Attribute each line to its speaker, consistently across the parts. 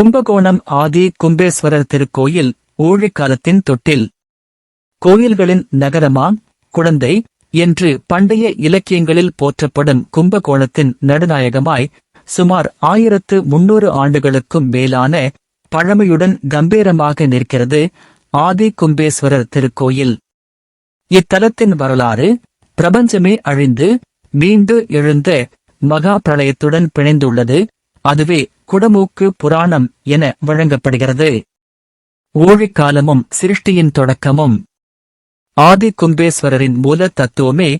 Speaker 1: கும்பகோணம் ஆதி கும்பேஸ்வரர் திருக்கோயில் ஊழிக்காலத்தின் தொட்டில்
Speaker 2: கோயில்களின் நகரமாம் குழந்தை என்று பண்டைய இலக்கியங்களில் போற்றப்படும் கும்பகோணத்தின் நடுநாயகமாய் சுமார் ஆயிரத்து முன்னூறு ஆண்டுகளுக்கும் மேலான பழமையுடன் கம்பீரமாக நிற்கிறது ஆதி கும்பேஸ்வரர் திருக்கோயில் இத்தலத்தின் வரலாறு பிரபஞ்சமே அழிந்து மீண்டு எழுந்த மகா பிரளயத்துடன் பிணைந்துள்ளது அதுவே குடமூக்கு புராணம் என வழங்கப்படுகிறது ஓழிக்காலமும் சிருஷ்டியின் தொடக்கமும் ஆதி கும்பேஸ்வரரின் மூல தத்துவமே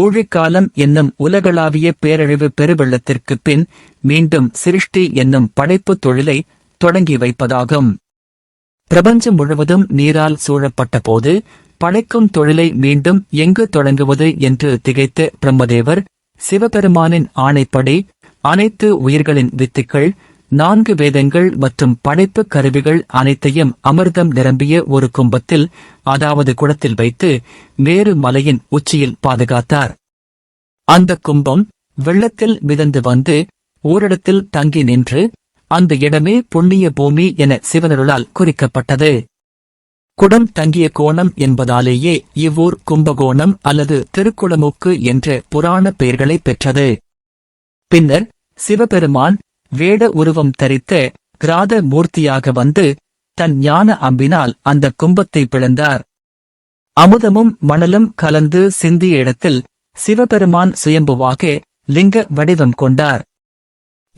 Speaker 2: ஊழிக்காலம் என்னும் உலகளாவிய பேரழிவு பெருவெள்ளத்திற்கு பின் மீண்டும் சிருஷ்டி என்னும் படைப்புத் தொழிலை தொடங்கி வைப்பதாகும் பிரபஞ்சம் முழுவதும் நீரால் சூழப்பட்டபோது படைக்கும் தொழிலை மீண்டும் எங்கு தொடங்குவது என்று திகைத்த பிரம்மதேவர் சிவபெருமானின் ஆணைப்படி அனைத்து உயிர்களின் வித்துக்கள் நான்கு வேதங்கள் மற்றும் படைப்பு கருவிகள் அனைத்தையும் அமிர்தம் நிரம்பிய ஒரு கும்பத்தில் அதாவது குடத்தில் வைத்து வேறு மலையின் உச்சியில் பாதுகாத்தார் அந்த கும்பம் வெள்ளத்தில் மிதந்து வந்து ஓரிடத்தில் தங்கி நின்று அந்த இடமே புண்ணிய பூமி என சிவனருளால் குறிக்கப்பட்டது குடம் தங்கிய கோணம் என்பதாலேயே இவ்வூர் கும்பகோணம் அல்லது திருக்குளமுக்கு என்ற புராண பெயர்களை பெற்றது பின்னர் சிவபெருமான் வேட உருவம் தரித்த கிராத மூர்த்தியாக வந்து தன் ஞான அம்பினால் அந்த கும்பத்தை பிளந்தார் அமுதமும் மணலும் கலந்து சிந்திய இடத்தில் சிவபெருமான் சுயம்புவாக லிங்க வடிவம் கொண்டார்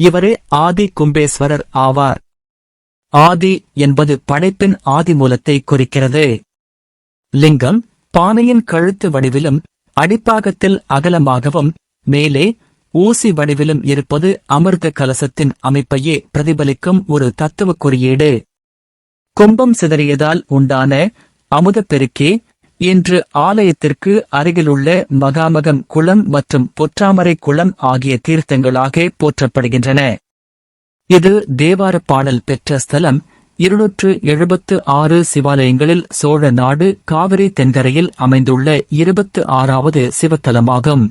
Speaker 2: இவரே ஆதி கும்பேஸ்வரர் ஆவார் ஆதி என்பது படைப்பின் ஆதி மூலத்தை குறிக்கிறது லிங்கம் பானையின் கழுத்து வடிவிலும் அடிப்பாகத்தில் அகலமாகவும் மேலே ஊசி வடிவிலும் இருப்பது அமிர்த கலசத்தின் அமைப்பையே பிரதிபலிக்கும் ஒரு தத்துவ குறியீடு கும்பம் சிதறியதால் உண்டான அமுத இன்று ஆலயத்திற்கு அருகிலுள்ள மகாமகம் குளம் மற்றும் பொற்றாமரை குளம் ஆகிய தீர்த்தங்களாக போற்றப்படுகின்றன இது தேவார பாடல் பெற்ற ஸ்தலம் இருநூற்று எழுபத்து ஆறு சிவாலயங்களில் சோழ நாடு காவிரி தென்கரையில் அமைந்துள்ள இருபத்து ஆறாவது சிவத்தலமாகும்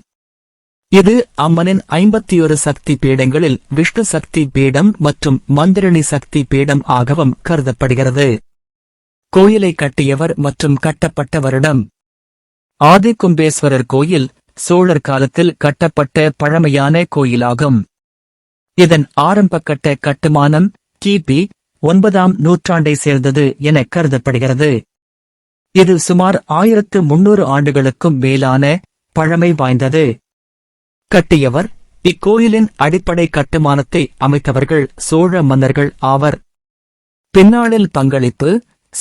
Speaker 2: இது அம்மனின் ஐம்பத்தி ஒரு சக்தி பீடங்களில் விஷ்ணு சக்தி பீடம் மற்றும் மந்திரணி சக்தி பீடம் ஆகவும் கருதப்படுகிறது கோயிலை கட்டியவர் மற்றும் கட்டப்பட்ட வருடம் ஆதி கும்பேஸ்வரர் கோயில் சோழர் காலத்தில் கட்டப்பட்ட பழமையான கோயிலாகும் இதன் ஆரம்பக்கட்ட கட்டுமானம் கிபி ஒன்பதாம் நூற்றாண்டை சேர்ந்தது என கருதப்படுகிறது இது சுமார் ஆயிரத்து முன்னூறு ஆண்டுகளுக்கும் மேலான பழமை வாய்ந்தது கட்டியவர் இக்கோயிலின் அடிப்படை கட்டுமானத்தை அமைத்தவர்கள் சோழ மன்னர்கள் ஆவர் பின்னாளில் பங்களிப்பு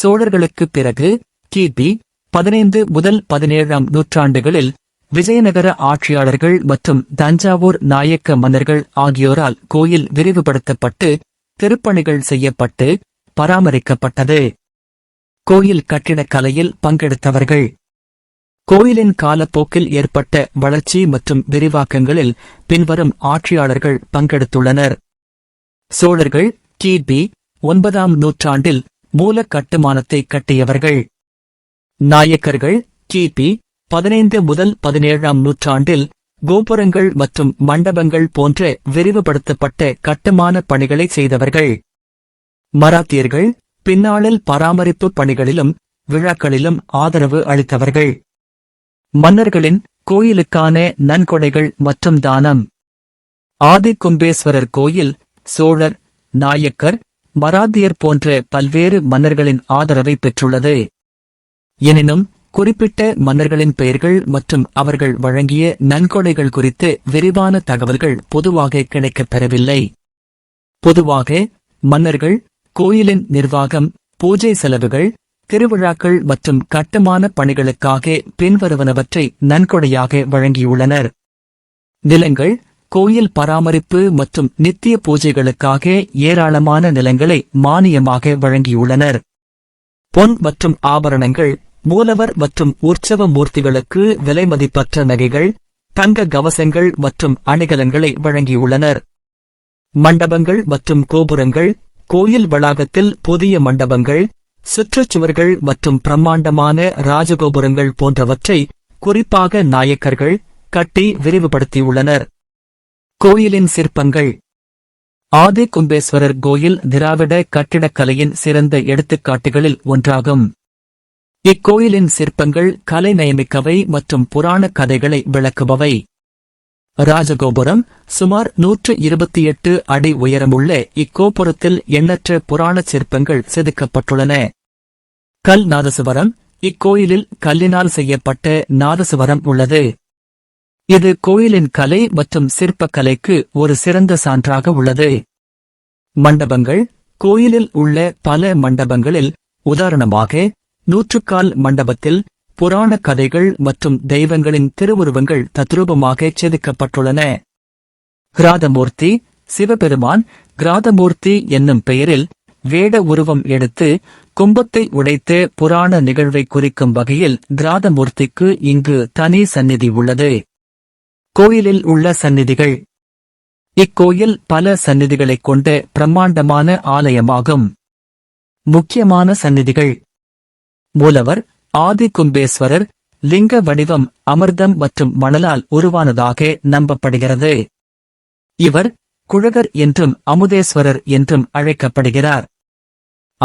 Speaker 2: சோழர்களுக்கு பிறகு கிபி பதினைந்து முதல் பதினேழாம் நூற்றாண்டுகளில் விஜயநகர ஆட்சியாளர்கள் மற்றும் தஞ்சாவூர் நாயக்க மன்னர்கள் ஆகியோரால் கோயில் விரிவுபடுத்தப்பட்டு திருப்பணிகள் செய்யப்பட்டு பராமரிக்கப்பட்டது கோயில் கட்டிடக்கலையில் பங்கெடுத்தவர்கள் கோயிலின் காலப்போக்கில் ஏற்பட்ட வளர்ச்சி மற்றும் விரிவாக்கங்களில் பின்வரும் ஆட்சியாளர்கள் பங்கெடுத்துள்ளனர் சோழர்கள் கிபி ஒன்பதாம் நூற்றாண்டில் மூல கட்டுமானத்தை கட்டியவர்கள் நாயக்கர்கள் கிபி பதினைந்து முதல் பதினேழாம் நூற்றாண்டில் கோபுரங்கள் மற்றும் மண்டபங்கள் போன்ற விரிவுபடுத்தப்பட்ட கட்டுமான பணிகளை செய்தவர்கள் மராத்தியர்கள் பின்னாளில் பராமரிப்பு பணிகளிலும் விழாக்களிலும் ஆதரவு அளித்தவர்கள் மன்னர்களின் கோயிலுக்கான நன்கொடைகள் மற்றும் தானம் ஆதி கும்பேஸ்வரர் கோயில் சோழர் நாயக்கர் மராத்தியர் போன்ற பல்வேறு மன்னர்களின் ஆதரவை பெற்றுள்ளது எனினும் குறிப்பிட்ட மன்னர்களின் பெயர்கள் மற்றும் அவர்கள் வழங்கிய நன்கொடைகள் குறித்து விரிவான தகவல்கள் பொதுவாக கிடைக்கப்பெறவில்லை பெறவில்லை பொதுவாக மன்னர்கள் கோயிலின் நிர்வாகம் பூஜை செலவுகள் திருவிழாக்கள் மற்றும் கட்டுமான பணிகளுக்காக பின்வருவனவற்றை நன்கொடையாக வழங்கியுள்ளனர் நிலங்கள் கோயில் பராமரிப்பு மற்றும் நித்திய பூஜைகளுக்காக ஏராளமான நிலங்களை மானியமாக வழங்கியுள்ளனர் பொன் மற்றும் ஆபரணங்கள் மூலவர் மற்றும் உற்சவ மூர்த்திகளுக்கு விலை மதிப்பற்ற நகைகள் தங்க கவசங்கள் மற்றும் அணிகலன்களை வழங்கியுள்ளனர் மண்டபங்கள் மற்றும் கோபுரங்கள் கோயில் வளாகத்தில் புதிய மண்டபங்கள் சுற்றுச்சுவர்கள் மற்றும் பிரம்மாண்டமான ராஜகோபுரங்கள் போன்றவற்றை குறிப்பாக நாயக்கர்கள் கட்டி விரிவுபடுத்தியுள்ளனர் கோயிலின் சிற்பங்கள் ஆதி கும்பேஸ்வரர் கோயில் திராவிட கட்டிடக்கலையின் சிறந்த எடுத்துக்காட்டுகளில் ஒன்றாகும் இக்கோயிலின் சிற்பங்கள் கலை நியமிக்கவை மற்றும் புராண கதைகளை விளக்குபவை ராஜகோபுரம் சுமார் நூற்று இருபத்தி எட்டு அடி உயரமுள்ள இக்கோபுரத்தில் எண்ணற்ற புராண சிற்பங்கள் செதுக்கப்பட்டுள்ளன கல் நாதசுவரம் இக்கோயிலில் கல்லினால் செய்யப்பட்ட நாதசுவரம் உள்ளது இது கோயிலின் கலை மற்றும் சிற்பக்கலைக்கு ஒரு சிறந்த சான்றாக உள்ளது மண்டபங்கள் கோயிலில் உள்ள பல மண்டபங்களில் உதாரணமாக நூற்றுக்கால் மண்டபத்தில் புராண கதைகள் மற்றும் தெய்வங்களின் திருவுருவங்கள் தத்ரூபமாக செதுக்கப்பட்டுள்ளன கிராதமூர்த்தி சிவபெருமான் கிராதமூர்த்தி என்னும் பெயரில் வேட உருவம் எடுத்து கும்பத்தை உடைத்து புராண நிகழ்வை குறிக்கும் வகையில் கிராதமூர்த்திக்கு இங்கு தனி சந்நிதி உள்ளது கோயிலில் உள்ள சந்நிதிகள் இக்கோயில் பல சந்நிதிகளைக் கொண்ட பிரம்மாண்டமான ஆலயமாகும் முக்கியமான சந்நிதிகள் மூலவர் ஆதி கும்பேஸ்வரர் லிங்க வடிவம் அமிர்தம் மற்றும் மணலால் உருவானதாக நம்பப்படுகிறது இவர் குழகர் என்றும் அமுதேஸ்வரர் என்றும் அழைக்கப்படுகிறார்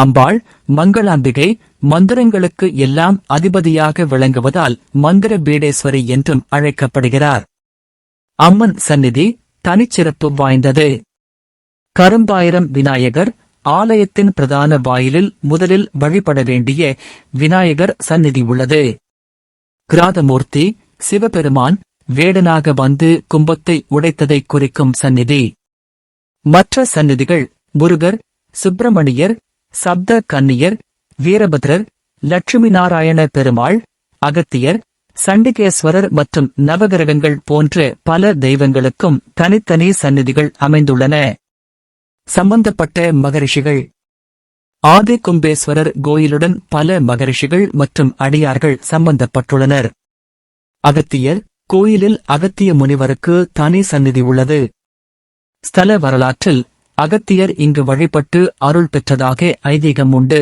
Speaker 2: அம்பாள் மங்களாம்பிகை மந்திரங்களுக்கு எல்லாம் அதிபதியாக விளங்குவதால் மந்திர பீடேஸ்வரி என்றும் அழைக்கப்படுகிறார் அம்மன் சந்நிதி தனிச்சிறப்பு வாய்ந்தது கரும்பாயிரம் விநாயகர் ஆலயத்தின் பிரதான வாயிலில் முதலில் வழிபட வேண்டிய விநாயகர் சந்நிதி உள்ளது கிராதமூர்த்தி சிவபெருமான் வேடனாக வந்து கும்பத்தை உடைத்ததை குறிக்கும் சந்நிதி மற்ற சந்நிதிகள் முருகர் சுப்பிரமணியர் சப்த கன்னியர் வீரபத்ரர் லட்சுமி நாராயண பெருமாள் அகத்தியர் சண்டிகேஸ்வரர் மற்றும் நவகிரகங்கள் போன்ற பல தெய்வங்களுக்கும் தனித்தனி சந்நிதிகள் அமைந்துள்ளன சம்பந்தப்பட்ட மகரிஷிகள் ஆதி கும்பேஸ்வரர் கோயிலுடன் பல மகரிஷிகள் மற்றும் அடியார்கள் சம்பந்தப்பட்டுள்ளனர் அகத்தியர் கோயிலில் அகத்திய முனிவருக்கு தனி சந்நிதி உள்ளது ஸ்தல வரலாற்றில் அகத்தியர் இங்கு வழிபட்டு அருள் பெற்றதாக ஐதீகம் உண்டு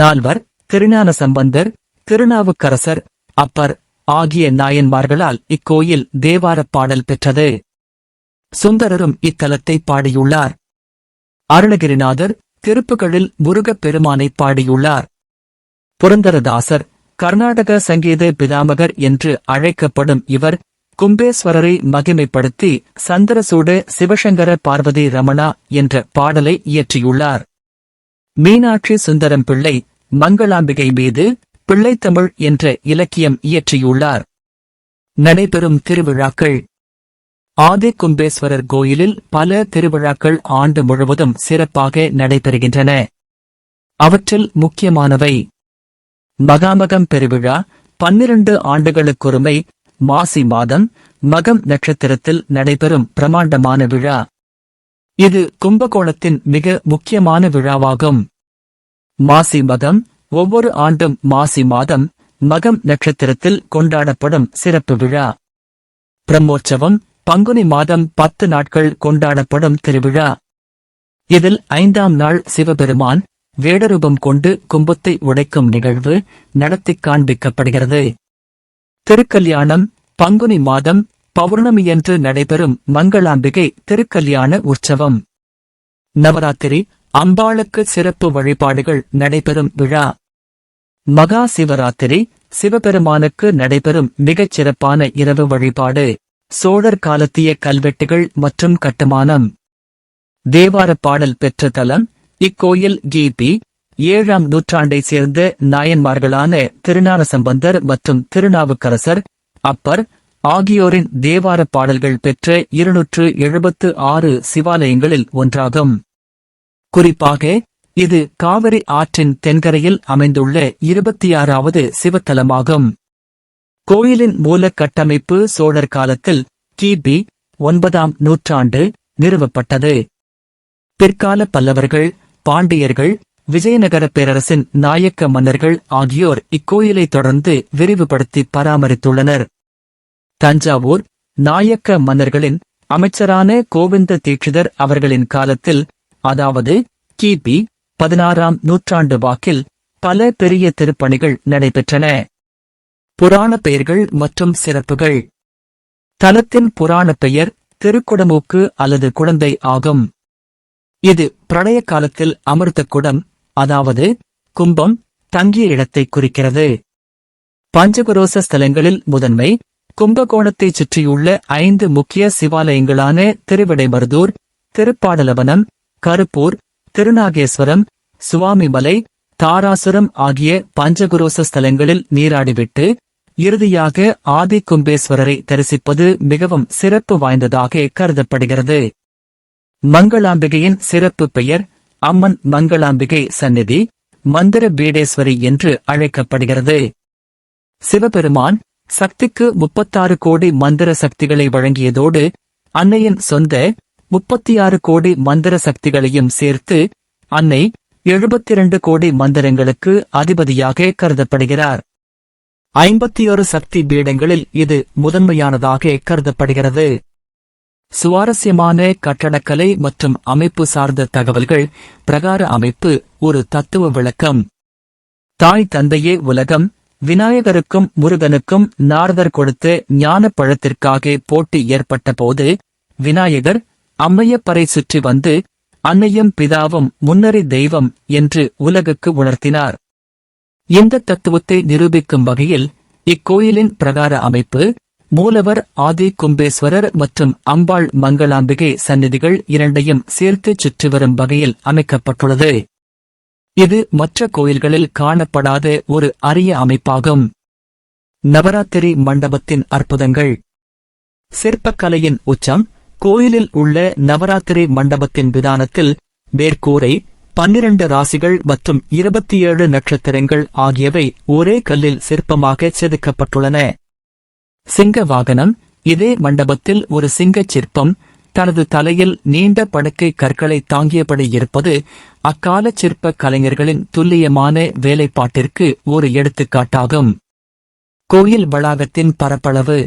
Speaker 2: நால்வர் திருஞான சம்பந்தர் திருநாவுக்கரசர் அப்பர் ஆகிய நாயன்மார்களால் இக்கோயில் தேவாரப் பாடல் பெற்றது சுந்தரரும் இத்தலத்தை பாடியுள்ளார் அருணகிரிநாதர் திருப்புகழில் முருகப் பெருமானை பாடியுள்ளார் புரந்தரதாசர் கர்நாடக சங்கீத பிதாமகர் என்று அழைக்கப்படும் இவர் கும்பேஸ்வரரை மகிமைப்படுத்தி சந்திரசூடு சிவசங்கர பார்வதி ரமணா என்ற பாடலை இயற்றியுள்ளார் மீனாட்சி சுந்தரம் பிள்ளை மங்களாம்பிகை மீது பிள்ளைத்தமிழ் என்ற இலக்கியம் இயற்றியுள்ளார் நடைபெறும் திருவிழாக்கள் ஆதி கும்பேஸ்வரர் கோயிலில் பல திருவிழாக்கள் ஆண்டு முழுவதும் சிறப்பாக நடைபெறுகின்றன அவற்றில் முக்கியமானவை மகாமகம் பெருவிழா பன்னிரண்டு ஆண்டுகளுக்கொருமை மாசி மாதம் மகம் நட்சத்திரத்தில் நடைபெறும் பிரமாண்டமான விழா இது கும்பகோணத்தின் மிக முக்கியமான விழாவாகும் மாசி மதம் ஒவ்வொரு ஆண்டும் மாசி மாதம் மகம் நட்சத்திரத்தில் கொண்டாடப்படும் சிறப்பு விழா பிரம்மோற்சவம் பங்குனி மாதம் பத்து நாட்கள் கொண்டாடப்படும் திருவிழா இதில் ஐந்தாம் நாள் சிவபெருமான் வேடரூபம் கொண்டு கும்பத்தை உடைக்கும் நிகழ்வு நடத்தி காண்பிக்கப்படுகிறது திருக்கல்யாணம் பங்குனி மாதம் பௌர்ணமியன்று நடைபெறும் மங்களாம்பிகை திருக்கல்யாண உற்சவம் நவராத்திரி அம்பாளுக்கு சிறப்பு வழிபாடுகள் நடைபெறும் விழா மகா சிவராத்திரி சிவபெருமானுக்கு நடைபெறும் மிகச் சிறப்பான இரவு வழிபாடு சோழர் காலத்திய கல்வெட்டுகள் மற்றும் கட்டுமானம் தேவார பாடல் பெற்ற தலம் இக்கோயில் கிபி ஏழாம் நூற்றாண்டை சேர்ந்த நாயன்மார்களான திருநாரசம்பந்தர் மற்றும் திருநாவுக்கரசர் அப்பர் ஆகியோரின் தேவார பாடல்கள் பெற்ற இருநூற்று எழுபத்து ஆறு சிவாலயங்களில் ஒன்றாகும் குறிப்பாக இது காவிரி ஆற்றின் தென்கரையில் அமைந்துள்ள இருபத்தி ஆறாவது சிவத்தலமாகும் கோயிலின் மூல கட்டமைப்பு சோழர் காலத்தில் கிபி ஒன்பதாம் நூற்றாண்டு நிறுவப்பட்டது பிற்கால பல்லவர்கள் பாண்டியர்கள் விஜயநகர பேரரசின் நாயக்க மன்னர்கள் ஆகியோர் இக்கோயிலை தொடர்ந்து விரிவுபடுத்தி பராமரித்துள்ளனர் தஞ்சாவூர் நாயக்க மன்னர்களின் அமைச்சரான கோவிந்த தீட்சிதர் அவர்களின் காலத்தில் அதாவது கிபி பதினாறாம் நூற்றாண்டு வாக்கில் பல பெரிய திருப்பணிகள் நடைபெற்றன புராண பெயர்கள் மற்றும் சிறப்புகள் தலத்தின் புராண பெயர் திருக்குடமூக்கு அல்லது குழந்தை ஆகும் இது பிரளய காலத்தில் அமிர்த குடம் அதாவது கும்பம் தங்கிய இடத்தை குறிக்கிறது பஞ்சகுரோச ஸ்தலங்களில் முதன்மை கும்பகோணத்தைச் சுற்றியுள்ள ஐந்து முக்கிய சிவாலயங்களான திருவிடைமருதூர் திருப்பாடலவனம் கருப்பூர் திருநாகேஸ்வரம் சுவாமிமலை தாராசுரம் ஆகிய பஞ்சகுரோச ஸ்தலங்களில் நீராடிவிட்டு இறுதியாக ஆதி கும்பேஸ்வரரை தரிசிப்பது மிகவும் சிறப்பு வாய்ந்ததாக கருதப்படுகிறது மங்களாம்பிகையின் சிறப்பு பெயர் அம்மன் மங்களாம்பிகை சந்நிதி மந்திர பீடேஸ்வரி என்று அழைக்கப்படுகிறது சிவபெருமான் சக்திக்கு முப்பத்தாறு கோடி மந்திர சக்திகளை வழங்கியதோடு அன்னையின் சொந்த முப்பத்தி ஆறு கோடி மந்திர சக்திகளையும் சேர்த்து அன்னை எழுபத்தி இரண்டு கோடி மந்திரங்களுக்கு அதிபதியாக கருதப்படுகிறார் ஐம்பத்தி ஒரு சக்தி பீடங்களில் இது முதன்மையானதாக கருதப்படுகிறது சுவாரஸ்யமான கட்டடக்கலை மற்றும் அமைப்பு சார்ந்த தகவல்கள் பிரகார அமைப்பு ஒரு தத்துவ விளக்கம் தாய் தந்தையே உலகம் விநாயகருக்கும் முருகனுக்கும் நாரதர் கொடுத்த ஞான பழத்திற்காக போட்டி ஏற்பட்ட போது விநாயகர் அம்மையப்பரை சுற்றி வந்து அன்னையும் பிதாவும் முன்னறி தெய்வம் என்று உலகுக்கு உணர்த்தினார் இந்த தத்துவத்தை நிரூபிக்கும் வகையில் இக்கோயிலின் பிரகார அமைப்பு மூலவர் ஆதி கும்பேஸ்வரர் மற்றும் அம்பாள் மங்களாம்பிகை சன்னிதிகள் இரண்டையும் சேர்த்து சுற்றி வரும் வகையில் அமைக்கப்பட்டுள்ளது இது மற்ற கோயில்களில் காணப்படாத ஒரு அரிய அமைப்பாகும் நவராத்திரி மண்டபத்தின் அற்புதங்கள் சிற்பக்கலையின் உச்சம் கோயிலில் உள்ள நவராத்திரி மண்டபத்தின் விதானத்தில் மேற்கூரை பன்னிரண்டு ராசிகள் மற்றும் இருபத்தி ஏழு நட்சத்திரங்கள் ஆகியவை ஒரே கல்லில் சிற்பமாக செதுக்கப்பட்டுள்ளன சிங்க வாகனம் இதே மண்டபத்தில் ஒரு சிங்கச் சிற்பம் தனது தலையில் நீண்ட படுக்கை கற்களை தாங்கியபடி இருப்பது அக்கால சிற்ப கலைஞர்களின் துல்லியமான வேலைப்பாட்டிற்கு ஒரு எடுத்துக்காட்டாகும் கோயில் வளாகத்தின் பரப்பளவு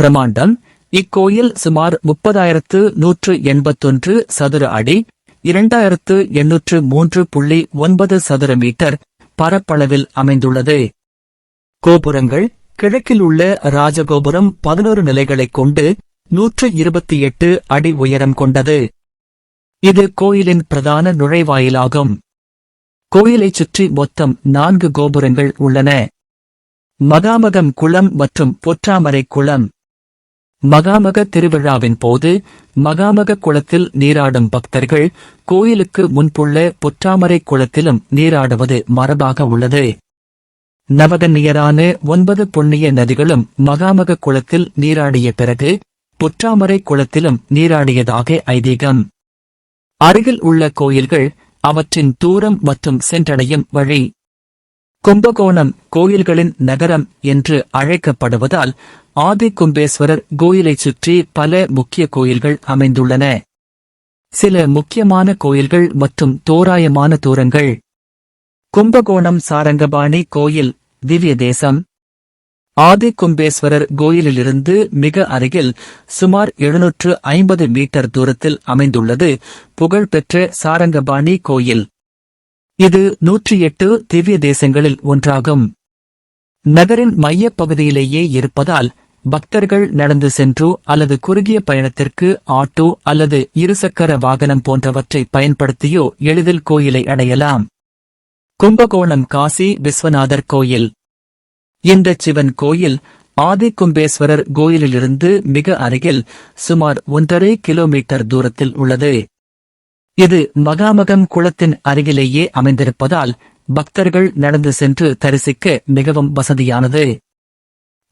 Speaker 2: பிரமாண்டம் இக்கோயில் சுமார் முப்பதாயிரத்து நூற்று எண்பத்தொன்று சதுர அடி இரண்டாயிரத்து எண்ணூற்று மூன்று புள்ளி ஒன்பது சதுர மீட்டர் பரப்பளவில் அமைந்துள்ளது கோபுரங்கள் கிழக்கில் உள்ள ராஜகோபுரம் பதினோரு நிலைகளைக் கொண்டு நூற்று இருபத்தி எட்டு அடி உயரம் கொண்டது இது கோயிலின் பிரதான நுழைவாயிலாகும் கோயிலைச் சுற்றி மொத்தம் நான்கு கோபுரங்கள் உள்ளன மகாமகம் குளம் மற்றும் பொற்றாமரை குளம் மகாமக திருவிழாவின் போது மகாமக குளத்தில் நீராடும் பக்தர்கள் கோயிலுக்கு முன்புள்ள பொற்றாமரை குளத்திலும் நீராடுவது மரபாக உள்ளது நவதன்னியரான ஒன்பது புண்ணிய நதிகளும் மகாமக குளத்தில் நீராடிய பிறகு பொற்றாமரை குளத்திலும் நீராடியதாக ஐதீகம் அருகில் உள்ள கோயில்கள் அவற்றின் தூரம் மற்றும் சென்றடையும் வழி கும்பகோணம் கோயில்களின் நகரம் என்று அழைக்கப்படுவதால் ஆதி கும்பேஸ்வரர் கோயிலைச் சுற்றி பல முக்கிய கோயில்கள் அமைந்துள்ளன சில முக்கியமான கோயில்கள் மற்றும் தோராயமான தூரங்கள் கும்பகோணம் சாரங்கபாணி கோயில் திவ்ய தேசம் ஆதி கும்பேஸ்வரர் கோயிலிலிருந்து மிக அருகில் சுமார் எழுநூற்று ஐம்பது மீட்டர் தூரத்தில் அமைந்துள்ளது புகழ்பெற்ற சாரங்கபாணி கோயில் இது நூற்றி எட்டு திவ்ய தேசங்களில் ஒன்றாகும் நகரின் மையப் பகுதியிலேயே இருப்பதால் பக்தர்கள் நடந்து சென்றோ அல்லது குறுகிய பயணத்திற்கு ஆட்டோ அல்லது இருசக்கர வாகனம் போன்றவற்றை பயன்படுத்தியோ எளிதில் கோயிலை அடையலாம் கும்பகோணம் காசி விஸ்வநாதர் கோயில் இந்த சிவன் கோயில் ஆதி கும்பேஸ்வரர் கோயிலிலிருந்து மிக அருகில் சுமார் ஒன்றரை கிலோமீட்டர் தூரத்தில் உள்ளது இது மகாமகம் குளத்தின் அருகிலேயே அமைந்திருப்பதால் பக்தர்கள் நடந்து சென்று தரிசிக்க மிகவும் வசதியானது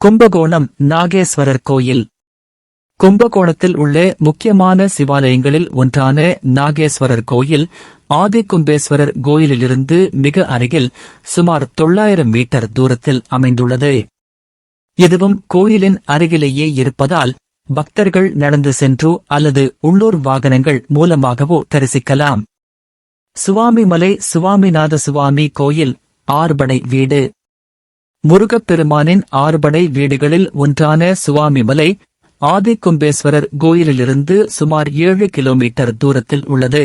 Speaker 2: கும்பகோணம் நாகேஸ்வரர் கோயில் கும்பகோணத்தில் உள்ள முக்கியமான சிவாலயங்களில் ஒன்றான நாகேஸ்வரர் கோயில் ஆதி கும்பேஸ்வரர் கோயிலிலிருந்து மிக அருகில் சுமார் தொள்ளாயிரம் மீட்டர் தூரத்தில் அமைந்துள்ளது இதுவும் கோயிலின் அருகிலேயே இருப்பதால் பக்தர்கள் நடந்து சென்றோ அல்லது உள்ளூர் வாகனங்கள் மூலமாகவோ தரிசிக்கலாம் சுவாமிமலை சுவாமிநாத சுவாமி கோயில் ஆர்பனை வீடு முருகப்பெருமானின் ஆர்பனை வீடுகளில் ஒன்றான சுவாமிமலை கும்பேஸ்வரர் கோயிலிலிருந்து சுமார் ஏழு கிலோமீட்டர் தூரத்தில் உள்ளது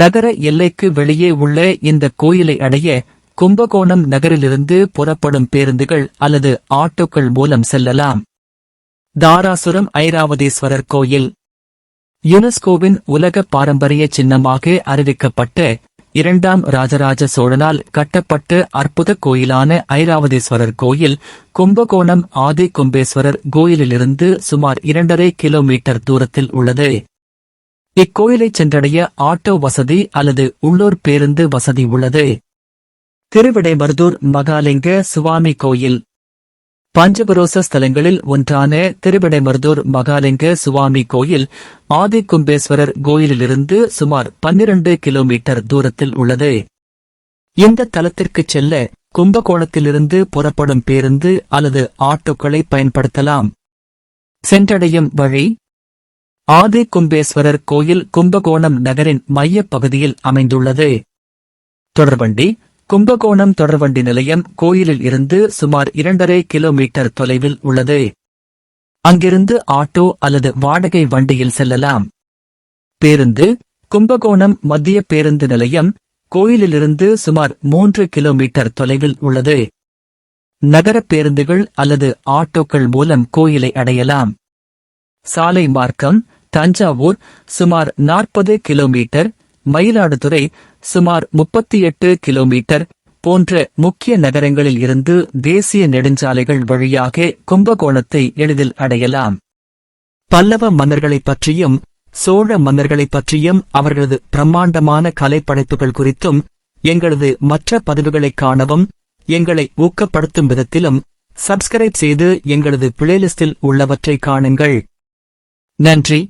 Speaker 2: நகர எல்லைக்கு வெளியே உள்ள இந்த கோயிலை அடைய கும்பகோணம் நகரிலிருந்து புறப்படும் பேருந்துகள் அல்லது ஆட்டோக்கள் மூலம் செல்லலாம் தாராசுரம் ஐராவதீஸ்வரர் கோயில் யுனெஸ்கோவின் உலக பாரம்பரிய சின்னமாக அறிவிக்கப்பட்ட இரண்டாம் ராஜராஜ சோழனால் கட்டப்பட்ட அற்புத கோயிலான ஐராவதீஸ்வரர் கோயில் கும்பகோணம் ஆதி கும்பேஸ்வரர் கோயிலிலிருந்து சுமார் இரண்டரை கிலோமீட்டர் தூரத்தில் உள்ளது இக்கோயிலை சென்றடைய ஆட்டோ வசதி அல்லது உள்ளூர் பேருந்து வசதி உள்ளது திருவிடைமருதூர் மகாலிங்க சுவாமி கோயில் பஞ்சபரோச ஸ்தலங்களில் ஒன்றான திருவிடைமருதூர் மகாலிங்க சுவாமி கோயில் ஆதி கும்பேஸ்வரர் கோயிலிலிருந்து சுமார் பன்னிரண்டு கிலோமீட்டர் தூரத்தில் உள்ளது இந்த தலத்திற்கு செல்ல கும்பகோணத்திலிருந்து புறப்படும் பேருந்து அல்லது ஆட்டோக்களை பயன்படுத்தலாம் சென்றடையும் வழி ஆதி கும்பேஸ்வரர் கோயில் கும்பகோணம் நகரின் மையப்பகுதியில் பகுதியில் அமைந்துள்ளது தொடர்வண்டி கும்பகோணம் தொடர்வண்டி நிலையம் கோயிலில் இருந்து சுமார் இரண்டரை கிலோமீட்டர் தொலைவில் உள்ளது அங்கிருந்து ஆட்டோ அல்லது வாடகை வண்டியில் செல்லலாம் பேருந்து கும்பகோணம் மத்திய பேருந்து நிலையம் கோயிலிலிருந்து சுமார் மூன்று கிலோமீட்டர் தொலைவில் உள்ளது நகர பேருந்துகள் அல்லது ஆட்டோக்கள் மூலம் கோயிலை அடையலாம் சாலை மார்க்கம் தஞ்சாவூர் சுமார் நாற்பது கிலோமீட்டர் மயிலாடுதுறை சுமார் முப்பத்தி எட்டு கிலோமீட்டர் போன்ற முக்கிய நகரங்களில் இருந்து தேசிய நெடுஞ்சாலைகள் வழியாக கும்பகோணத்தை எளிதில் அடையலாம் பல்லவ மன்னர்களைப் பற்றியும் சோழ மன்னர்களைப் பற்றியும் அவர்களது பிரம்மாண்டமான கலைப்படைப்புகள் குறித்தும் எங்களது மற்ற பதிவுகளைக் காணவும் எங்களை ஊக்கப்படுத்தும் விதத்திலும் சப்ஸ்கிரைப் செய்து எங்களது பிளேலிஸ்டில் உள்ளவற்றை காணுங்கள் நன்றி